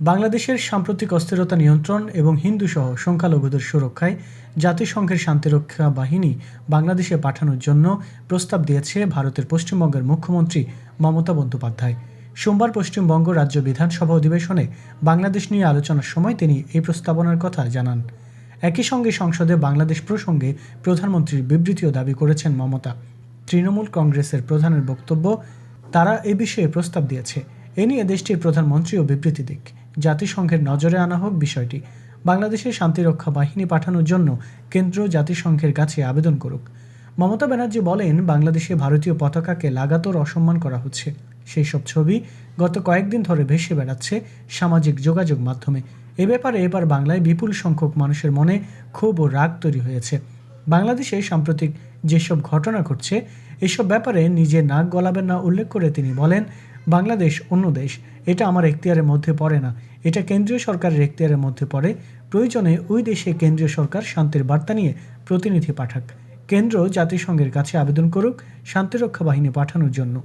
বাংলাদেশের সাম্প্রতিক অস্থিরতা নিয়ন্ত্রণ এবং হিন্দুসহ সংখ্যালঘুদের সুরক্ষায় জাতিসংঘের শান্তিরক্ষা বাহিনী বাংলাদেশে পাঠানোর জন্য প্রস্তাব দিয়েছে ভারতের পশ্চিমবঙ্গের মুখ্যমন্ত্রী মমতা বন্দ্যোপাধ্যায়। সোমবার পশ্চিমবঙ্গ রাজ্য বিধানসভা অধিবেশনে বাংলাদেশ নিয়ে আলোচনার সময় তিনি এই প্রস্তাবনার কথা জানান। একই সঙ্গে সংসদে বাংলাদেশ প্রসঙ্গে প্রধানমন্ত্রীর বিবৃতিও দাবি করেছেন মমতা। তৃণমূল কংগ্রেসের প্রধানের বক্তব্য, তারা এ বিষয়ে প্রস্তাব দিয়েছে। এ নিয়ে দেশটির প্রধানমন্ত্রীও বিবৃতি দিক। জাতিসংঘের নজরে আনা হোক বিষয়টি। বাংলাদেশে শান্তিরক্ষা বাহিনী পাঠানোর জন্য কেন্দ্র জাতিসংঘের কাছে আবেদন করুক। মমতা ব্যানার্জি বলেন, বাংলাদেশে ভারতীয় পতাকাকে লাগাতার অসম্মান করা হচ্ছে। সেই সব ছবি গত কয়েকদিন ধরে ভেসে বেড়াচ্ছে সামাজিক যোগাযোগ মাধ্যমে। এ ব্যাপারে এবার বাংলায় বিপুল সংখ্যক মানুষের মনে ক্ষোভ ও রাগ তৈরি হয়েছে। বাংলাদেশে সাম্প্রতিক যেসব ঘটনা ঘটছে, এসব ব্যাপারে নিজে নাক গলাবেন না, উল্লেখ করে তিনি বলেন বাংলাদেশ অন্য দেশ, এটা আমার এখতিয়ারের মধ্যে পড়ে না। এটা কেন্দ্রীয় সরকারের এখতিয়ারের মধ্যে পড়ে। প্রয়োজনে ওই দেশে কেন্দ্রীয় সরকার শান্তির বার্তা নিয়ে প্রতিনিধি পাঠাক। কেন্দ্র জাতিসংঘের কাছে আবেদন করুক, শান্তিরক্ষা বাহিনী পাঠানোর জন্য।